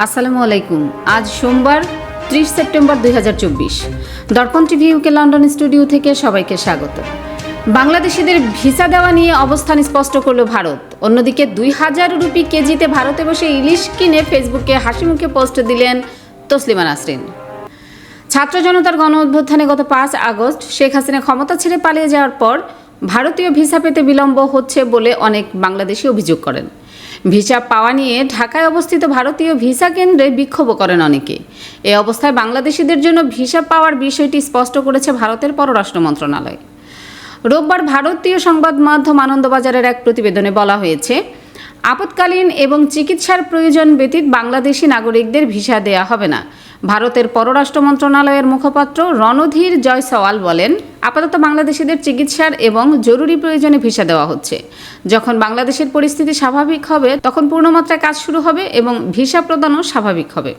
আসসালামু আলাইকুম। আজ সোমবার, ত্রিশ সেপ্টেম্বর দুই দর্পণ টিভি ইউকে লন্ডন স্টুডিও থেকে সবাইকে স্বাগত। বাংলাদেশিদের ভিসা দেওয়া নিয়ে অবস্থান স্পষ্ট করল ভারত। অন্যদিকে দুই হাজার রুপি কেজিতে ভারতে বসে ইলিশ কিনে ফেসবুকে হাসি মুখে পোস্ট দিলেন তসলিমা নাসরিন। ছাত্র জনতার গণ অভ্যুত্থানে গত পাঁচ আগস্ট শেখ হাসিনা ক্ষমতা ছেড়ে পালিয়ে যাওয়ার পর ভারতীয় ভিসা পেতে বিলম্ব হচ্ছে বলে অনেক বাংলাদেশি অভিযোগ করেন। ভিসা পাওয়া নিয়ে ঢাকায় অবস্থিত ভারতীয় ভিসা কেন্দ্রে বিক্ষোভ করেন অনেকে। এ অবস্থায় বাংলাদেশিদের জন্য ভিসা পাওয়ার বিষয়টি স্পষ্ট করেছে ভারতের পররাষ্ট্র মন্ত্রণালয়। রোববার ভারতীয় সংবাদ মাধ্যম আনন্দবাজারের এক প্রতিবেদনে বলা হয়েছে আপৎকালীন এবং চিকিৎসার প্রয়োজন ব্যতীত বাংলাদেশি নাগরিকদের ভিসা দেয়া হবে না। ভারতের পররাষ্ট্র মন্ত্রণালয়ের মুখপাত্র রণধীর জয়সওয়াল বলেন, আপাতত বাংলাদেশিদের চিকিৎসার এবং জরুরি প্রয়োজনে ভিসা দেওয়া হচ্ছে। যখন বাংলাদেশের পরিস্থিতি স্বাভাবিক হবে, তখন পূর্ণমাত্রায় কাজ শুরু হবে এবং ভিসা প্রদানও স্বাভাবিক হবে।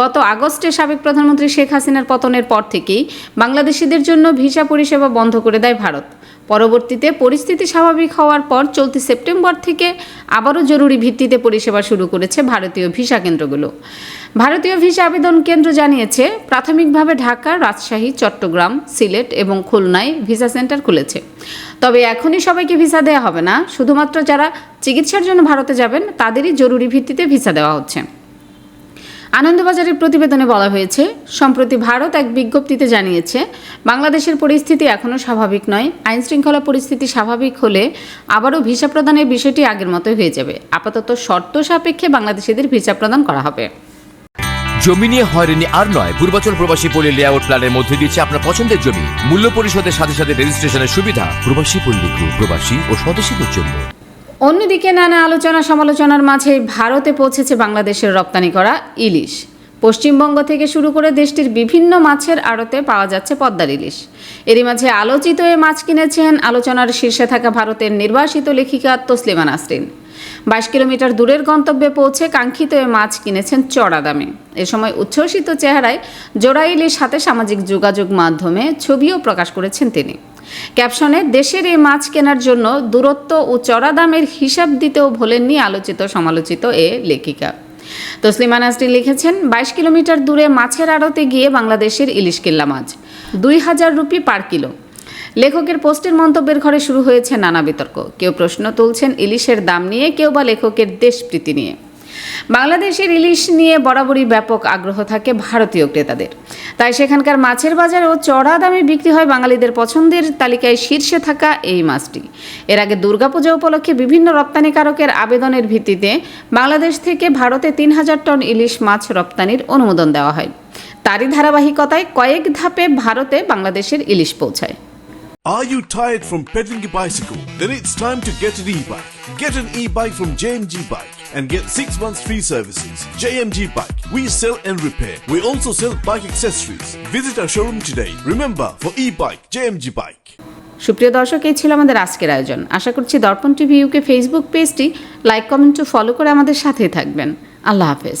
গত আগস্টে সাবেক প্রধানমন্ত্রী শেখ হাসিনার পতনের পর থেকেই বাংলাদেশিদের জন্য ভিসা পরিষেবা বন্ধ করে দেয় ভারত। পরবর্তীতে পরিস্থিতি স্বাভাবিক হওয়ার পর চলতি সেপ্টেম্বর থেকে আবারও জরুরি ভিত্তিতে পরিষেবা শুরু করেছে ভারতীয় ভিসা কেন্দ্রগুলো। ভারতীয় ভিসা আবেদন কেন্দ্র জানিয়েছে, প্রাথমিকভাবে ঢাকা, রাজশাহী, চট্টগ্রাম, সিলেট এবং খুলনায় ভিসা সেন্টার খুলেছে। তবে এখনই সবাইকে ভিসা দেওয়া হবে না। শুধুমাত্র যারা চিকিৎসার জন্য ভারতে যাবেন, তাদেরই জরুরি ভিত্তিতে ভিসা দেওয়া হচ্ছে। আনন্দবাজারের প্রতিবেদনে বলা হয়েছে, সম্প্রতি ভারত এক বিজ্ঞপ্তিতে জানিয়েছে, বাংলাদেশের পরিস্থিতি এখনও স্বাভাবিক নয় আইন শৃঙ্খলা পরিস্থিতি স্বাভাবিক হলে আবারও ভিসা প্রদানের বিষয়টি আগের মতোই হয়ে যাবে। আপাতত শর্ত সাপেক্ষে বাংলাদেশিদের ভিসা প্রদান করা হবে। জমি নিয়ে হয়রানি আর নয়, পূর্বাচল প্রবাসী পল্লী লেআউট প্ল্যানের মধ্যে দিচ্ছে আপনার পছন্দের জমি। মূল্য পরিশোধের সাথে সাথে রেজিস্ট্রেশনের সুবিধা। প্রবাসী পল্লী প্রবাসী ও স্বদেশীদের জন্য। অন্যদিকে নানা আলোচনা সমালোচনার মাঝে ভারতে পৌঁছেছে বাংলাদেশের রপ্তানি করা ইলিশ। পশ্চিমবঙ্গ থেকে শুরু করে দেশটির বিভিন্ন মাছের আড়তে পাওয়া যাচ্ছে পদ্মার ইলিশ। এরই মাঝে আলোচিত এ মাছ কিনেছেন আলোচনার শীর্ষে থাকা ভারতের নির্বাসিত লেখিকা তসলিমা নাসরিন। বাইশ কিলোমিটার দূরের গন্তব্যে পৌঁছে কাঙ্ক্ষিত এ মাছ কিনেছেন চড়া দামে। এ সময় উচ্ছ্বসিত চেহারায় জোড়া সাথে সামাজিক যোগাযোগ মাধ্যমে ছবিও প্রকাশ করেছেন তিনি। ক্যাপশনে, দেশের এই মাছ কেনার জন্য দূরত্ব ও চড়া দামের হিসাব দিতেও ভোলেননি আলোচিত সমালোচিত এ লেখিকা। তসলিমা নাসরিন লিখেছেন, বাইশ কিলোমিটার দূরে মাছের আড়তে গিয়ে বাংলাদেশের ইলিশ কিল্লা মাছ, দুই হাজার রুপি পার কিলো। লেখকের পোস্টের মন্তব্যের ঘরে শুরু হয়েছে নানা বিতর্ক। কেউ প্রশ্ন তুলছেন ইলিশের দাম নিয়ে, কেউ বা লেখকের দেশপ্রীতি নিয়ে। বাংলাদেশের ইলিশ নিয়ে বরাবরই ব্যাপক আগ্রহ থাকে ভারতীয় ক্রেতাদের। তাই সেখানকার মাছের বাজারেও চড়া দামে বিক্রি হয় বাঙালিদের পছন্দের তালিকায় শীর্ষে থাকা এই মাছটি। এর আগে দুর্গাপূজা উপলক্ষে বিভিন্ন রপ্তানিকারকের আবেদনের ভিত্তিতে বাংলাদেশ থেকে ভারতে তিন হাজার টন ইলিশ মাছ রপ্তানির অনুমোদন দেওয়া হয়। তারই ধারাবাহিকতায় কয়েক ধাপে ভারতে বাংলাদেশের ইলিশ পৌঁছায়। Are you tired from pedaling your bicycle? Then it's time to get an e-bike. Get an e-bike from JMG Bike and get 6 months free services. JMG Bike. We sell and repair. We also sell bike accessories. Visit our showroom today. Remember, for e-bike, JMG Bike. সুপ্রিয় দর্শক এই ছিল আমাদের আজকের আয়োজন আশা করছি Darpan TV UK Facebook পেজটি লাইক কমেন্ট ও ফলো করে আমাদের সাথেই থাকবেন আল্লাহ হাফেজ